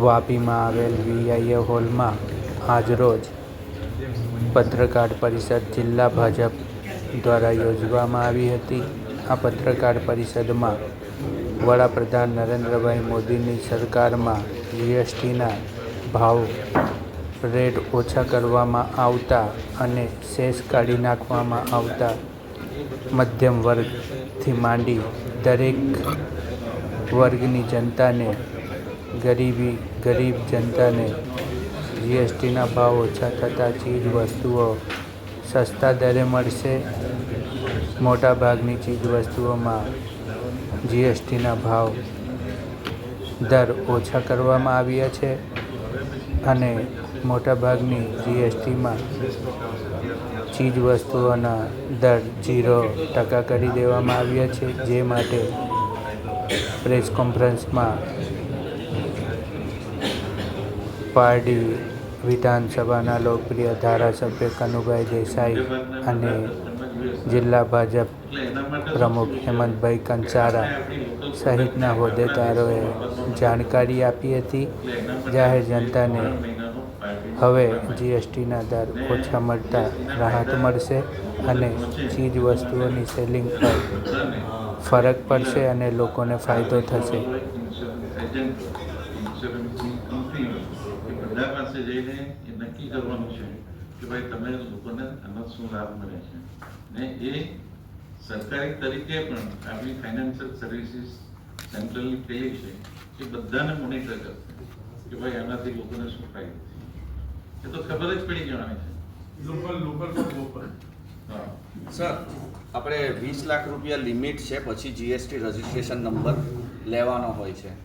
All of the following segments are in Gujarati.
વાપીમાં આવેલ વીઆઈએ હોલમાં આજરોજ પત્રકાર પરિષદ જિલ્લા ભાજપ દ્વારા યોજવામાં આવી હતી. આ પત્રકાર પરિષદમાં વડાપ્રધાન નરેન્દ્રભાઈ મોદીની સરકારમાં જીએસટીના ભાવ રેટ ઓછા કરવામાં આવતા અને શેષ કાઢી નાખવામાં આવતા મધ્યમ વર્ગથી માંડી દરેક વર્ગની જનતાને ગરીબી, ગરીબ જનતાને જીએસટીના ભાવ ઓછા થતાં ચીજ વસ્તુઓ સસ્તા દરે મળશે. મોટાભાગની ચીજ વસ્તુઓમાં જીએસટીના ભાવ દર ઓછા કરવામાં આવ્યા છે અને મોટાભાગની જીએસટીમાં ચીજ વસ્તુઓના દર ઝીરો ટકા કરી દેવામાં આવ્યા છે, જે માટે પ્રેસ કોન્ફરન્સમાં પારડી વિધાનસભાના લોકપ્રિય ધારાસભ્ય કનુભાઈ દેસાઈ અને જિલ્લા ભાજપ પ્રમુખ હેમંતભાઈ કંસારા સહિતના હોદ્દેદારોએ જાણકારી આપી હતી. જાહેર જનતાને હવે જીએસટીના દર ઓછા મળતા રાહત મળશે અને ચીજ વસ્તુઓની સેલિંગ પર ફરક પડશે અને લોકોને ફાયદો થશે. બધા પાસે જઈને એ નક્કી કરવાનું છે કે ભાઈ તમે લોકોને આનો શું લાભ મળે છે. ને એ સરકારી તરીકે પણ આપણી ફાઇનાન્શિયલ સર્વિસીસ સેન્ટ્રલની પેલી છે એ બધાને મોનિટર કરશે કે ભાઈ આનાથી લોકોને શું ફાયદો છે. એ તો ખબર જ પડી જવાની છે. લોકલ લોકલ લોકલ હા. સર આપણે વીસ લાખ રૂપિયા લિમિટ છે પછી જીએસટી રજિસ્ટ્રેશન નંબર લેવાનો હોય છે.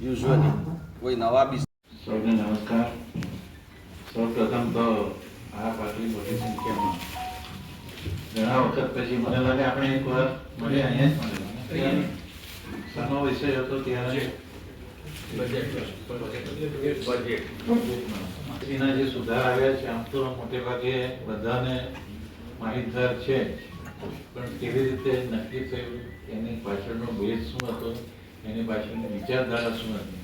યુઝ્યુઅલી કોઈ નવા બિઝનેસ સૌને નમસ્કાર. સૌ પ્રથમ તો આ પાટલી મોટી સંખ્યામાં ઘણા વખત પછી મને લાગે આપણે એક વાર મળ્યા અહીંયા જ મળ્યા શાનો વિષય હતો ત્યારે જે સુધાર આવ્યા છે આમ તો મોટે ભાગે બધાને માહિતગાર છે. પણ કેવી રીતે નક્કી થયું એની પાછળનો ભેદ શું હતો એની પાછળની વિચારધારા શું હતી?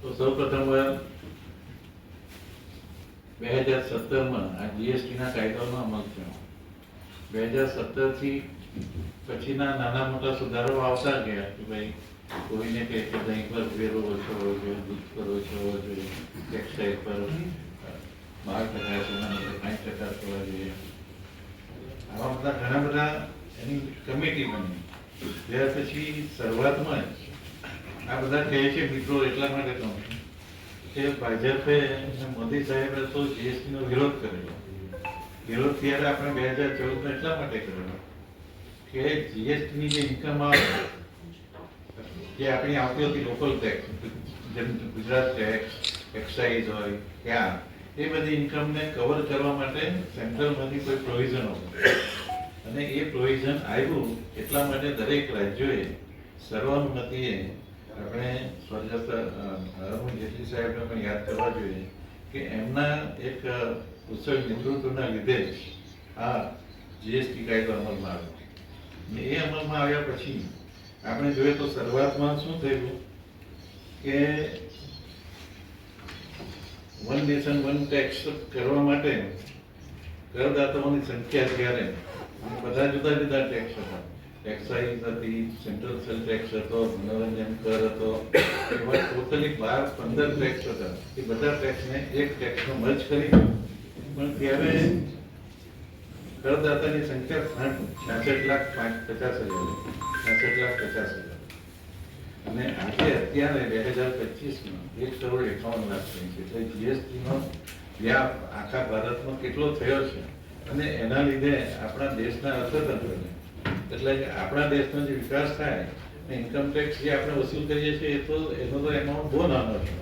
તો સૌ પ્રથમ વાર બે હજાર સત્તરમાં આ જીએસટીના કાયદાનો અમલ થયો. બે હજાર સત્તરથી પછીના નાના મોટા સુધારો આવતા ગયા કે ભાઈ કોઈને કહે કે દહીં પર વેરો ઓછો હોવો જોઈએ, દૂધ પર ઓછો હોવો જોઈએ ટેક્સટાઇલ પર બાર ટકા પાંચ ટકા થવા જોઈએ. આવા બધા ઘણા બધા એની કમિટી બની. ત્યાર પછી શરૂઆતમાં જ આ બધા કહે છે મિત્રો એટલા માટે કહું કે ભાજપે મોદી સાહેબે તો જીએસટી નો વિરોધ કર્યો વિરોધ ત્યારે આપણે બે હજાર ચૌદ એટલા માટે કર્યો કે જીએસટી ની જે ઇન્કમ આવે, જે આપણી આવતી હતી લોકલ ટેક્સ જેમ ગુજરાત ટેક્સ એક્સાઇઝ હોય ત્યાં એ બધી ઇન્કમને કવર કરવા માટે સેન્ટ્રલમાંથી કોઈ પ્રોવિઝન હતું અને એ પ્રોવિઝન આવ્યું એટલા માટે દરેક રાજ્યોએ સર્વાનુમતિએ આપણે સ્વર્ગસ્થ અરુણ જેટલી સાહેબને પણ યાદ કરવા જોઈએ કે એમના એક કુશળ નેતૃત્વના લીધે આ જીએસટી કાયદો અમલમાં આવ્યો. ને એ અમલમાં આવ્યા પછી આપણે જોઈએ તો શરૂઆતમાં શું થયું કે વન નેશન, વન ટેક્સ કરવા માટે કરદાતાઓની સંખ્યા જ્યારે બધા જુદા જુદા ટેક્સ હતા. એક્સાઇઝ હતી સેન્ટ્રલ સેલ ટેક્સ હતો, મનોરંજન કર હતો, એવા ટોટલી બાર, પંદર ટેક્સ હતા. એ બધા ટેક્સને એક ટેક્સમાં મર્જ કરી. પણ ત્યારે કરદાતાની સંખ્યા છાસઠ લાખ પાંચ પચાસ હજાર છાસઠ લાખ પચાસ હજાર. અને આજે, અત્યારે બે હજાર પચીસમાં એક કરોડ એકાવન લાખ થઈ છે. એટલે જીએસટી નો વ્યાપ આખા ભારતમાં કેટલો થયો છે? અને એના લીધે આપણા દેશના અર્થતંત્રને એટલે આપણા દેશનો જે વિકાસ થાય ઇન્કમ ટેક્સ જે આપણે વસૂલ કરીએ છીએ, એ તો, એનો તો એમાઉન્ટ બહુ નાનો છે.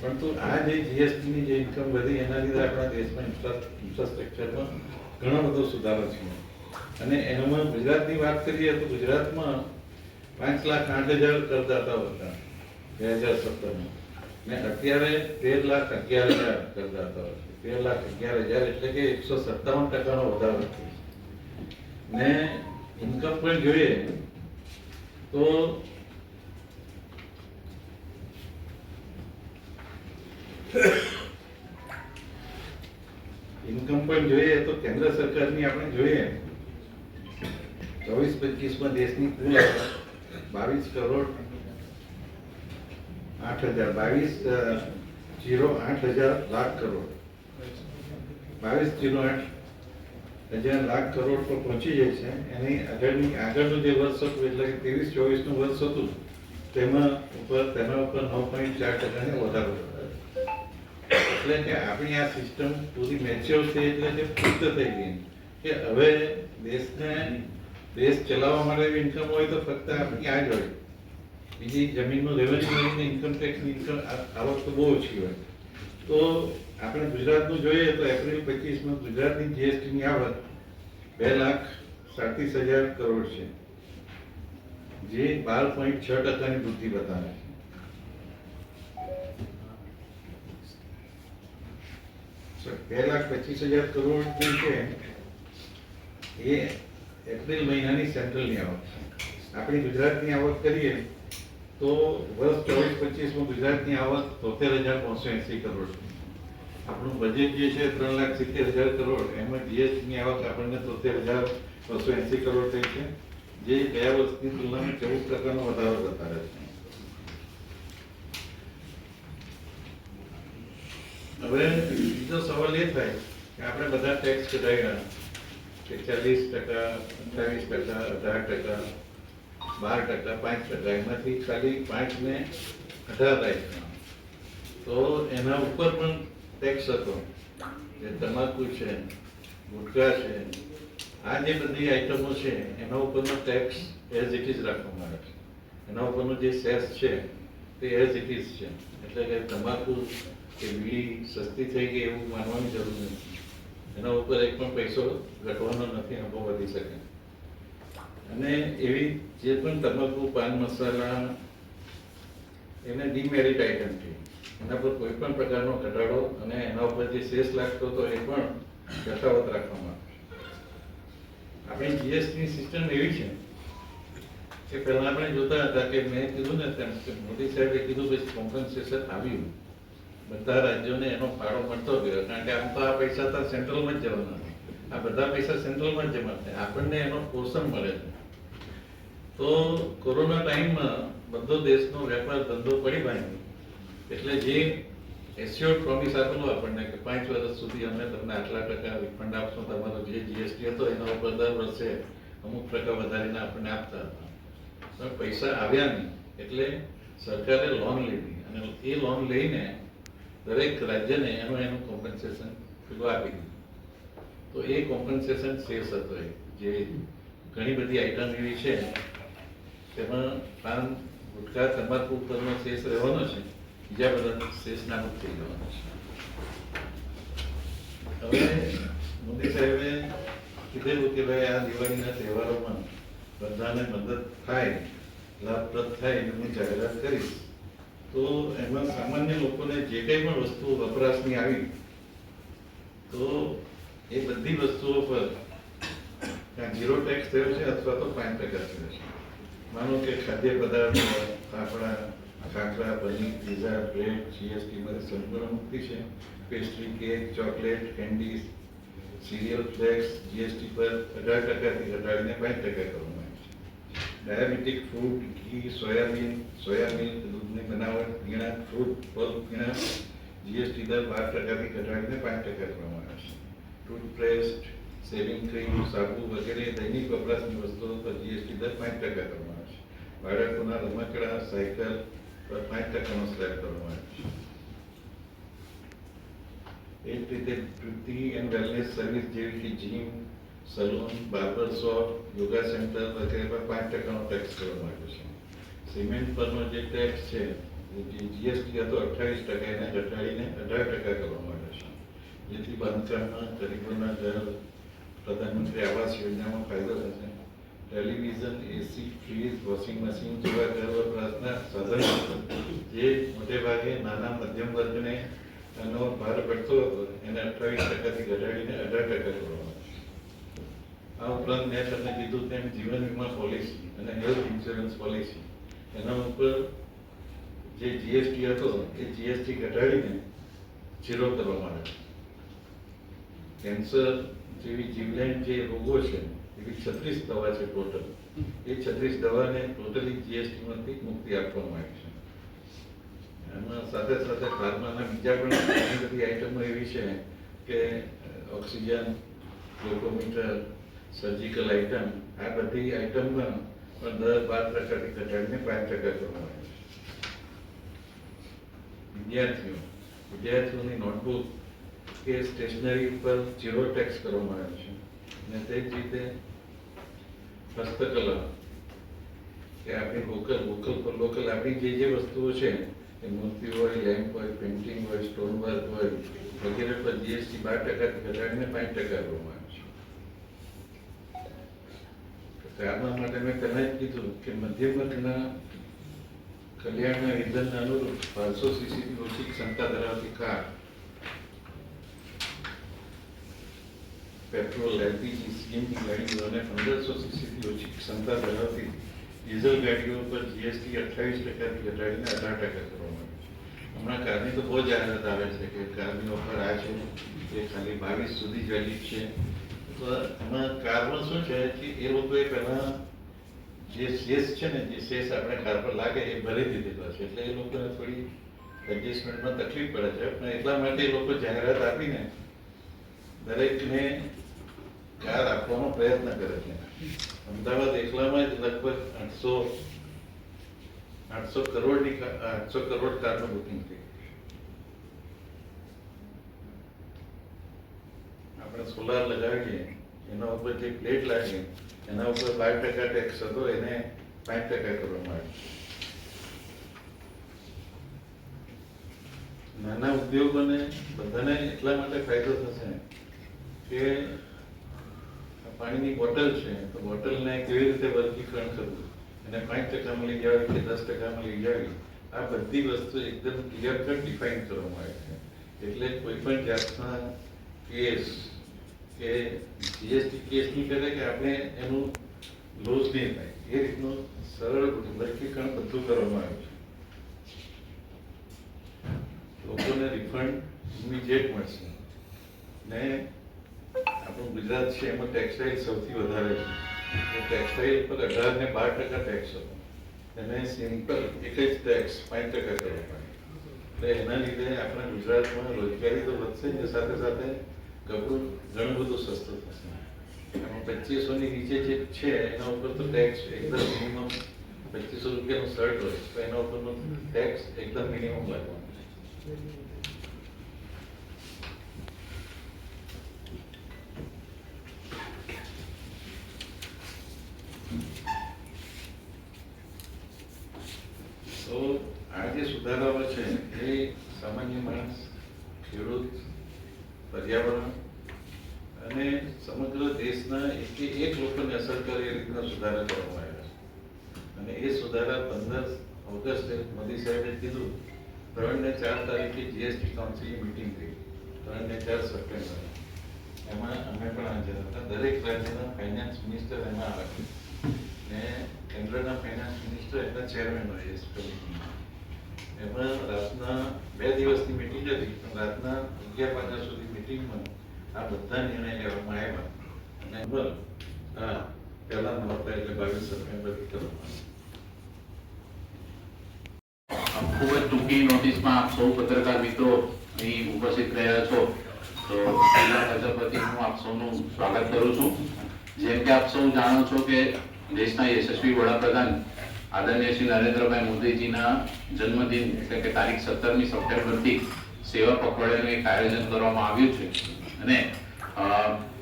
પરંતુ આ જે જીએસટી ની જે ઇન્કમ વધી એના લીધે આપણા દેશમાં ઇન્ફ્રાસ્ટ્રક્ચરમાં ઘણો બધો સુધારો છે અને એમાં ગુજરાતની વાત કરીએ તો ગુજરાતમાં પાંચ લાખ આઠ હજાર કરદાતાઓ હતા, બે હજાર સત્તરમાં. ને અત્યારે તેર લાખ અગિયાર હજાર કરદાતાઓ છે. તેર લાખ અગિયાર હજાર એટલે કે એકસો સત્તાવન ટકાનો વધારો થયો ને ઇન્કમ પણ જોઈએ તો ઇન્કમ પણ જોઈએ તો કેન્દ્ર સરકારની આપણે જોઈએ ચોવીસ પચીસમાં દેશની કુલ બાવીસ કરોડ આઠ હજાર બાવીસ જીરો આઠ હજાર લાખ કરોડ બાવીસ જીરો આઠ હજાર લાખ કરોડ પર પહોંચી જાય છે. એની આગળની આગળનું જે વર્ષ હતું એટલે કે ત્રેવીસ, ચોવીસનું વર્ષ હતું, તેમાં ઉપર, તેના ઉપર નવ પોઈન્ટ ચાર ટકાને વધારો એટલે કે આપણી આ સિસ્ટમ પૂરી મેચ્યોર થઈ, એટલે કે પુખ્ત થઈ ગઈ. કે હવે દેશને, દેશ ચલાવવા માટે ઇન્કમ હોય તો ફક્ત આપણી આ જ હોય. બીજી જમીનનું રેવન્યુ ઇન્કમ ટેક્સની ઇન્કમ આવક તો બહુ ઓછી હોય. તો આપણે ગુજરાતનું જોઈએ તો એપ્રિલ પચીસમાં ગુજરાતની જીએસટીની આવક બે લાખ સાડત્રીસ હજાર કરોડ છે. જે બાર પોઈન્ટ છ ટકાની વૃદ્ધિ બતાવે છે. બે લાખ પચીસ હજાર કરોડ જે છે, એ એપ્રિલ મહિનાની સેન્ટ્રલની આવક છે. આપણી ગુજરાતની આવક કરીએ તો વર્ષ ચોવીસ પચીસમાં ગુજરાતની આવક તોતેર હજાર પાંચસો એંસી કરોડ છે. આપણું બજેટ જે છે ત્રણ લાખ સિત્તેર હજાર કરોડ, એમાં જીએસટીની આવક આપણને તોતેર હજાર બસો એંસી કરોડ થઈ છે. જે ગયા વર્ષની તુલનામાં ચૌદ ટકાનો વધારો બતાવે છે. હવે બીજો સવાલ એ થાય કે આપણે બધા ટેક્સ કઢાવ્યા. કે ચાલીસ ટકા અઠાવીસ ટકા, અઢાર ટકા, બાર ટકા, પાંચ ટકા, એમાંથી ખાલી પાંચ ને અઢાર થાય તો એના ઉપર પણ હતો જે તમાકુ છે ગુટખા છે, આ જે બધી આઈટમો છે, એના ઉપરનો ટેક્સ એઝ ઇટ ઇઝ રાખવામાં આવે છે. એના ઉપરનો જે સેસ છે, તે એઝ ઇટ ઇઝ છે. એટલે કે તમાકુ કે બીડી સસ્તી થઈ ગઈ એવું માનવાની જરૂર નથી. એના ઉપર એક પણ પૈસો ઘટવાનો નથી નફો વધી શકે. અને એવી જે પણ તમાકુ, પાન મસાલા, એને ડીમેરિટ આઇટમ છે. એના પર કોઈ પણ પ્રકારનો ઘટાડો અને એના ઉપર જે શેષ લાગતો હતો એ પણ યથાવત રાખવામાં આપણી જીએસટી સિસ્ટમ એવી છે કે પહેલા આપણે જોતા હતા કે મેં કીધું ને તેમ કે મોદી સાહેબે કીધું પછી કોમ્પન્સેશન આવ્યું. બધા રાજ્યોને એનો ફાળો મળતો ગયો, કારણ કે આમ તો આ પૈસા તો સેન્ટ્રલમાં જ જવાના આ બધા પૈસા સેન્ટ્રલમાં જ જમા થાય આપણને એનો પોષણ મળે છે. તો કોરોના ટાઈમમાં બધો દેશનો વેપાર ધંધો પડી ભાંગ્યો એટલે જે એસ્યોર પ્રોમિસ આપેલો આપણને કે પાંચ વર્ષ સુધી અમે તમને આટલા ટકા રિફંડ આપશું. તમારો જે જીએસટી હતો એના ઉપર દર વર્ષે અમુક ટકા વધારીને આપણને આપતા હતા. પણ પૈસા આવ્યા નહીં. એટલે સરકારે લોન લીધી અને એ લોન લઈને દરેક રાજ્યને એનું એનું કોમ્પન્સેશન પેલું આપી દીધું. તો એ કોમ્પન્સેશન શેષ હતો એ જે ઘણી બધી આઈટમ એવી છે, તેમાં પાન ગુટખા તમાકુ ઉપરનો શેષ રહેવાનો છે. બીજા બધા શેષ નાબૂદ થઈ જવાનો હવે મોદી સાહેબે કીધેલું કે ભાઈ આ દિવાળીના તહેવારોમાં બધાને મદદ થાય લાભપ્રદ થાય એની જાહેરાત કરીશ તો એમાં સામાન્ય લોકોને જે કંઈ પણ વસ્તુ વપરાશની આવી તો એ બધી વસ્તુઓ પર ત્યાં ઝીરો ટેક્સ થયો છે અથવા તો પાંચ ટકા થયો છે માનો કે ખાદ્ય પદાર્થ ફાફડા ખાખરા પનીર પીઝા બ્રેડ જીએસટીમાંથી સંપૂર્ણ મુક્તિ છે. Pastry cake chocolate candy cereal flakes GST પર અઢાર ટકાથી ઘટાડીને પાંચ ટકા કરવામાં આવી છે. ડાયાબિટીક ફ્રૂટ ઘી સોયાબીન સોયાબીન દૂધની બનાવટ પીણા ફ્રૂટ ફળ પીણા જીએસટી દર બાર ટકાથી ઘટાડીને પાંચ ટકા કરવામાં આવે છે. ટૂથપેસ્ટ સેવિંગ ક્રીમ સાબુ વગેરે દૈનિક વપરાશની વસ્તુઓ પર જીએસટી દર પાંચ ટકા કરવામાં આવે છે. બાળકોના રમકડા, સાયકલ પાંચ ટકાનો સ્લેબ કરવામાં આવે છે એ જ રીતે બ્યુટી એન્ડ વેલનેસ સર્વિસ જેવી કે gym salon barber shop yoga centre વગેરે પર પાંચ ટકાનો ટેક્સ કરવામાં આવ્યો છે સિમેન્ટ પરનો જે ટેક્સ છે જીએસટી હતો અઠ્ઠાવીસ ટકા એને ઘટાડીને અઢાર ટકા કરવામાં આવ્યો છે જેથી બાંધકામમાં ગરીબોના ઘર પ્રધાનમંત્રી આવાસ યોજનામાં ફાયદો થશે television, AC, fridge, washing machine જેવા ઘર વપરાશના સાધનો જે મોટે ભાગે નાના મધ્યમ વર્ગને એનો ભાર પડતો હતો. એને અઠ્ઠાવીસ ટકાથી ઘટાડીને અઢાર ટકા કરવામાં આવ્યો આ ઉપરાંત મેં તમને કીધું તેમ જીવન વીમા પોલિસી અને હેલ્થ ઇન્સ્યોરન્સ પોલિસી. એના ઉપર જે જીએસટી હતો એ જીએસટી ઘટાડીને ઝીરો કરવામાં આવે કેન્સર જેવી જીવલેણ જે રોગો છે એવી છત્રીસ દવા છે ટોટલ. એ છત્રીસ દવાને ટોટલી જીએસટીમાંથી મુક્તિ આપવામાં આવી છે. એમાં સાથે સાથે ફાર્માના બીજા પણ ઘણી બધી આઈટમો એવી છે કે ઓક્સિજન, ગ્લુકોમીટર સર્જિકલ આઇટમ આ બધી આઇટમમાં પણ દર બાર ટકાથી ઘટાડીને પાંચ ટકા કરવામાં આવે છે. વિદ્યાર્થીઓ, વિદ્યાર્થીઓની નોટબુક કે સ્ટેશનરી ઉપર ઝીરો ટેક્સ કરવામાં આવે છે. અને તે જ રીતે હસ્તકલા કે આપણી લોકલ લોકલ પર લોકલ આપણી જે જે વસ્તુઓ છે, એ મૂર્તિ હોય, લેમ્પ હોય, પેઇન્ટિંગ હોય સ્ટોન વર્ક હોય, વગેરે પર જીએસટી બાર ટકાથી ઘટાડીને પાંચ ટકા કરવામાં આવે છે. કારના માટે મેં પહેલા જ કીધું કે મધ્યમ વર્ગના કલ્યાણના વિધાનના અનુરૂપ પાંચસો સીસીથી ઓછી ક્ષમતા ધરાવતી કાર પેટ્રોલ, એલપીજી, સીએનજી ગાડીઓ અને પંદરસો સીસીથી ઓછી ક્ષમતા ધરાવતી ડીઝલ ગાડીઓ પર જીએસટી અઠ્ઠાવીસ ટકાથી ઘટાડીને અઢાર ટકા કરવામાં આવ્યું હમણાં કારની તો બહુ જાહેરાત આવે છે કે કારની ઓફર આ છે, એ ખાલી બાવીસ સુધી જ છે. તો એમાં કારમાં શું છે કે એ લોકોએ પહેલા જે શેષ છે ને, જે શેષ આપણે કાર પર લાગે એ ભરી દીધેલો છે એટલે એ લોકોને થોડી એડજસ્ટમેન્ટમાં તકલીફ પડે છે. પણ એટલા માટે એ લોકો જાહેરાત આપીને દરેકને કાર આપવાનો પ્રયત્ન કરે છે અમદાવાદ એકલામાં જ લગભગ આઠસો આઠસો કરોડની આઠસો કરોડ કારનું બુકિંગ થઈ આપણે સોલાર લગાવીએ એના ઉપર જે પ્લેટ લાગે એના ઉપર બાર ટકા ટેક્સ હતો એને પાંચ ટકા કરવામાં આવ્યો નાના ઉદ્યોગોને બધાને એટલા માટે ફાયદો થશે કે પાણીની બોટલ છે, તો બોટલને કેવી રીતે વર્ગીકરણ કરવું? એને પાંચ ટકા મળી જાય કે દસ ટકા મળી જાય? આ બધી વસ્તુ એકદમ ક્લિયર કટ ડિફાઇન કરવામાં આવે છે. એટલે કોઈ પણ જાતના કેસ કે જીએસટી કેસ નહીં કરે કે આપણે એનું લોસ નહીં થાય. એ રીતનું સરળ વર્ગીકરણ બધું કરવામાં આવ્યું છે. લોકોને રિફંડ ઇમિડિયેટ મળશે. ને આપણું ગુજરાત છે, એમાં ટેક્સટાઇલ સૌથી વધારે છે. ટેક્સટાઇલ પર અઢાર ને બાર ટકા ટેક્સ હતો. એને સિમ્પલ એક જ ટેક્સ પાંચ ટકા કરવો એટલે એના લીધે આપણા ગુજરાતમાં રોજગારી તો વધશે જ સાથે સાથે કપડું ઘણું બધું સસ્તું થશે. એમાં પચીસો ની નીચે જે છે, એના ઉપર તો ટેક્સ એકદમ મિનિમમ પચીસો રૂપિયાનો શર્ટ હોય, તો એના ઉપરનો ટેક્સ એકદમ મિનિમમ લાગવાનો તો આ જે સુધારાઓ છે એ સામાન્ય માણસ ખેડૂત પર્યાવરણ અને સમગ્ર દેશના એક એક લોકોને અસર કરે એ રીતના સુધારા કરવામાં આવ્યા છે અને એ સુધારા પંદર ઓગસ્ટે મોદી સાહેબે કીધું, ત્રણ ને ચાર તારીખે જીએસટી કાઉન્સિલની મિટિંગ થઈ. ત્રણ ને ચાર સપ્ટેમ્બર એમાં અમે પણ હાજર હતા. દરેક રાજ્યના ફાઇનાન્સ મિનિસ્ટર એમાં આવે છે ને કેન્દ્રના ફાઇનાન્સ મિનિસ્ટર એના ચેરમેન હોય કમિટીમાં એમાં રાતના બે દિવસની મિટિંગ હતી, પણ રાતના અગિયાર વાગ્યા સુધી મિટિંગમાં આ બધા નિર્ણય લેવામાં આવ્યા. અને હા, પહેલા નવંબર એટલે બાવીસ સપ્ટેમ્બરથી કરવામાં આવ્યું. ખૂબ જ ટૂંકી નોટિસમાં આપ સૌ પત્રકાર મિત્રો અહીં ઉપસ્થિત રહ્યા છો. તો જિલ્લા પ્રજાપતિ હું આપ સૌનું સ્વાગત કરું છું. જેમ કે આપ સૌ જાણો છો કે દેશના યશસ્વી વડાપ્રધાન આદરણીય શ્રી નરેન્દ્રભાઈ મોદીજીના જન્મદિન, એટલે કે તારીખ સત્તરમી સપ્ટેમ્બરથી સેવા પખવાડિયાનું એક આયોજન કરવામાં આવ્યું છે. અને વડાપ્રધાન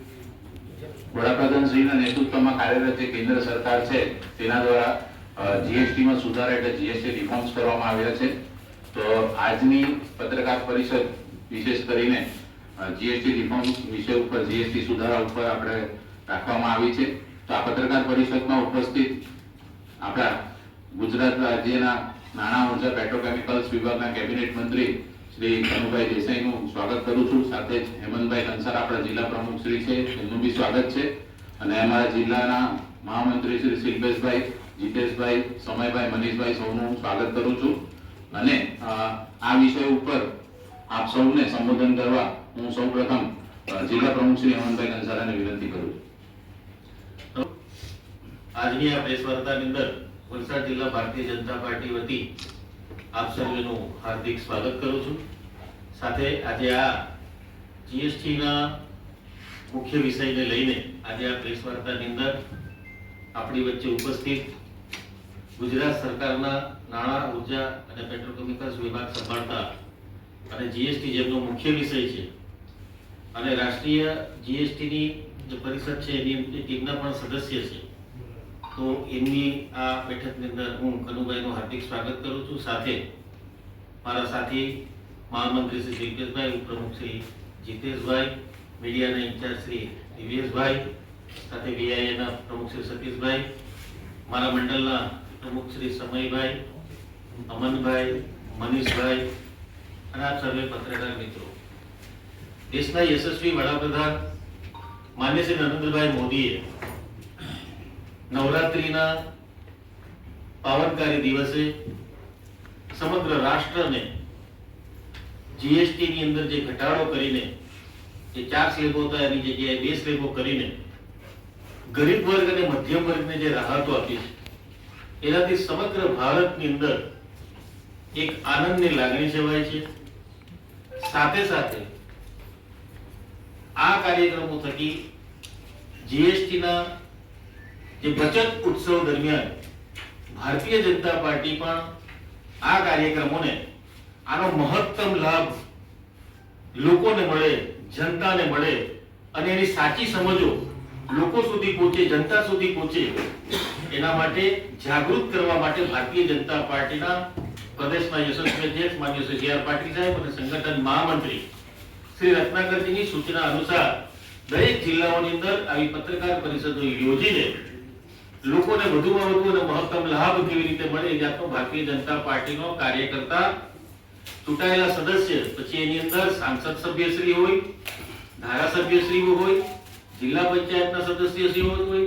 વડાપ્રધાનશ્રીના નેતૃત્વમાં કાર્યરત જે કેન્દ્ર સરકાર છે, તેના દ્વારા જીએસટી માં સુધારા એટલે જીએસટી રિફોર્મ્સ કરવામાં આવ્યા છે. તો આજની પત્રકાર પરિષદ વિશેષ કરીને જીએસટી રિફોર્મ વિષય ઉપર જીએસટી સુધારા ઉપર આપણે રાખવામાં આવી છે. તો આ પત્રકાર પરિષદમાં ઉપસ્થિત આપણા ગુજરાત રાજ્યના નાણાં ઊર્જા પેટ્રોકેમિકલ્સ વિભાગના કેબિનેટ મંત્રી શ્રી કનુભાઈ દેસાઈનું સ્વાગત કરું છું. સાથે જ હેમંતભાઈ કંસાર આપણા જિલ્લા પ્રમુખ શ્રી છે. એમનું બી સ્વાગત છે. અને અમારા જિલ્લાના મહામંત્રી શ્રી શિલ્પેશભાઈ જીતેશભાઈ સમયભાઈ, મનીષભાઈ સૌનું સ્વાગત કરું છું. અને આ વિષય ઉપર આપ સૌને સંબોધન કરવા હું સૌપ્રથમ પ્રથમ જિલ્લા પ્રમુખ શ્રી હેમંતભાઈ કંસારાને વિનંતી કરું છું. આજની આ પ્રેસ વાર્તાની અંદર વલસાડ જિલ્લા ભારતીય જનતા પાર્ટી વતી આપ સર્વેનું હાર્દિક સ્વાગત કરું છું. સાથે આજે આ જીએસટી ના મુખ્ય વિષયને લઈને આજે આ પ્રેસ વાર્તાની અંદર આપણી વચ્ચે ઉપસ્થિત ગુજરાત સરકારના નાણાં, ઊર્જા અને પેટ્રોકેમિકલ્સ વિભાગ સંભાળતા અને જીએસટી જેમનો મુખ્ય વિષય છે. અને રાષ્ટ્રીય જીએસટીની જે પરિષદ છે, એની ટીમના પણ સદસ્ય છે. તો એમની આ બેઠકની અંદર હું કનુભાઈનું હાર્દિક સ્વાગત કરું છું. સાથે મારા સાથી મહામંત્રી શ્રી દિગ્ગજભાઈ ઉપપ્રમુખ શ્રી જીતેશભાઈ, મીડિયાના ઇન્ચાર્જ શ્રી દિવ્યેશભાઈ, સાથે વીઆઈએના પ્રમુખ શ્રી સતીશભાઈ, મારા મંડળના પ્રમુખ શ્રી સમયભાઈ, અમનભાઈ, મનીષભાઈ અને આપ સર્વે પત્રકાર મિત્રો. દેશના યશસ્વી વડાપ્રધાન માન્ય શ્રી નરેન્દ્રભાઈ મોદીએ નવરાત્રિના પાવનકારી દિવસે સમગ્ર રાષ્ટ્રને જીએસટી ની અંદર જે ઘટાડો કરીને, જે ચાર સ્લેબો હતા, એની જગ્યાએ બે સ્લેબો કરીને ગરીબ વર્ગ અને મધ્યમ વર્ગને જે રાહતો આપી છે એનાથી સમગ્ર ભારતની અંદર એક આનંદની લાગણી સેવાય છે. સાથે સાથે આ કાર્યક્રમો થકી જીએસટીના જે બચત ઉત્સવ દરમિયાન ભારતીય જનતા પાર્ટી પણ આ કાર્યક્રમોને આનો મહત્તમ લાભ લોકોને મળે, જનતાને મળે અને એની સાચી સમજો લોકો સુધી પહોંચે, જનતા સુધી પહોંચે, એના માટે જાગૃત કરવા માટે ભારતીય જનતા પાર્ટીના પ્રદેશના યશસ્વી અધ્યક્ષ માન્ય શ્રી સી પાટીલ સાહેબ અને સંગઠન મહામંત્રી શ્રી રત્નાકરજીની સૂચના અનુસાર દરેક જિલ્લાઓની અંદર આવી પત્રકાર પરિષદો યોજીને લોકોને વધુમાં વધુ અને મહત્તમ લાભ કેવી રીતે મળે એ જાતનો ભારતીય જનતા પાર્ટીનો કાર્યકર્તા ચૂંટાયેલા સદસ્ય, પછી એની અંદર સાંસદ સભ્યશ્રી હોય, ધારાસભ્યશ્રીઓ હોય જિલ્લા પંચાયતના સદસ્યશ્રીઓ હોય,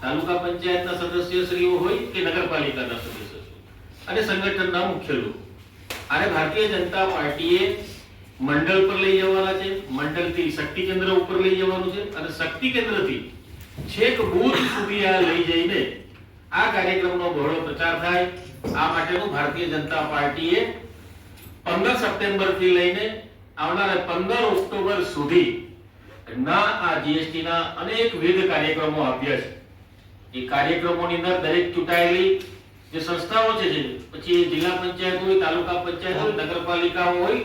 તાલુકા પંચાયતના સદસ્યશ્રીઓ હોય કે નગરપાલિકાના સદસ્ય અને સંગઠનના મુખ્ય લોકો. આને ભારતીય જનતા પાર્ટીએ મંડળ પર લઈ જવાના છે, મંડળથી શક્તિ કેન્દ્ર ઉપર લઈ જવાનું છે અને શક્તિ કેન્દ્રથી છેક બૂથ સુધી આ લઈ જઈને આ કાર્યક્રમનો બહોળો પ્રચાર થાય. આ માટેનું ભારતીય જનતા પાર્ટીએ પંદર સપ્ટેમ્બરથી લઈને આવનારા પંદર ઓક્ટોબર સુધી ના આ જીએસટી ના અનેકવિધ કાર્યક્રમો આપ્યા છે. એ કાર્યક્રમોની અંદર દરેક ચૂંટાયેલી જે સંસ્થાઓ છે, જે પછી જિલ્લા પંચાયત હોય, તાલુકા પંચાયત હોય, નગરપાલિકા હોય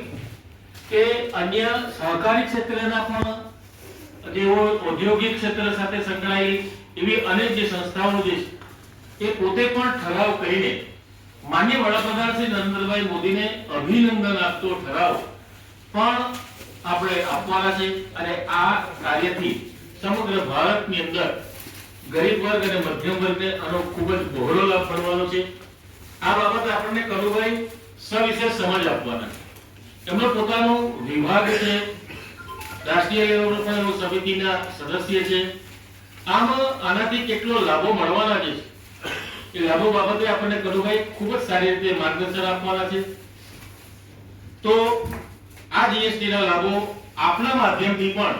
કે અન્ય સહકારી ક્ષેત્રના પણ જેઓ ઔદ્યોગિક ક્ષેત્ર સાથે સંકળાયેલી એવી અનેક જે સંસ્થાઓ જે છે, એ પોતે પણ ઠરાવ કરીને માન્ય વડાપ્રધાન શ્રી નરેન્દ્રભાઈ મોદીને અભિનંદન આપતો ઠરાવ. પણ આપણે આપવાના છે અને આ કાર્યથી સમગ્ર ભારતની અંદર ગરીબ વર્ગ અને મધ્યમ વર્ગને આનો ખૂબ જ બહોળો લાભ મળવાનો છે. આ બાબતે આપણને કરુભાઈ સવિશેષ સમજ આપવાના એમનો પોતાનો વિભાગ છે, રાષ્ટ્રીય લેવલ પર સમિતિના સદસ્ય છે. આમ આનાથી કેટલો લાભો મળવાના છે? એ લાભો બાબતે આપણને કરુભાઈ ખૂબ જ સારી રીતે માર્ગદર્શન આપવાના છે. તો આ જીએસટીના લાભો આપના માધ્યમથી પણ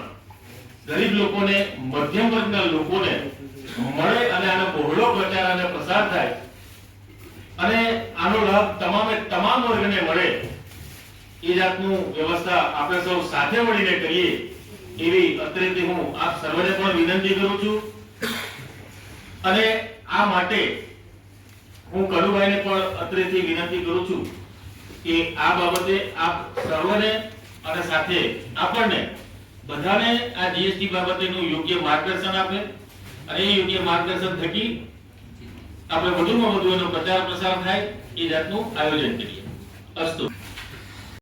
ગરીબ લોકોને, મધ્યમ વર્ગના લોકોને મળે અને આનો બહોળો પ્રચાર અને પ્રસાર થાય. અને આનો લાભ તમામે તમામ વર્ગને મળે. એ જાતનું વ્યવસ્થા આપણે સૌ સાથે મળીને કરીએ એવી અત્રેથી હું આપ સર્વને પણ વિનંતી કરું છું. અને આ માટે હું કરુભાઈને પણ અત્રેથી વિનંતી કરું છું કે આ બાબતે આપ સર્વને અને સાથે આપણને બધાને આ જીએસટી બાબતેનું યોગ્ય માર્ગદર્શન આપે અને એ યોગ્ય માર્ગદર્શન થકી આપણે વધુમાં વધુ એનો પ્રચાર પ્રસાર થાય એ જાતનું આયોજન કરીએ. અસ્તુ.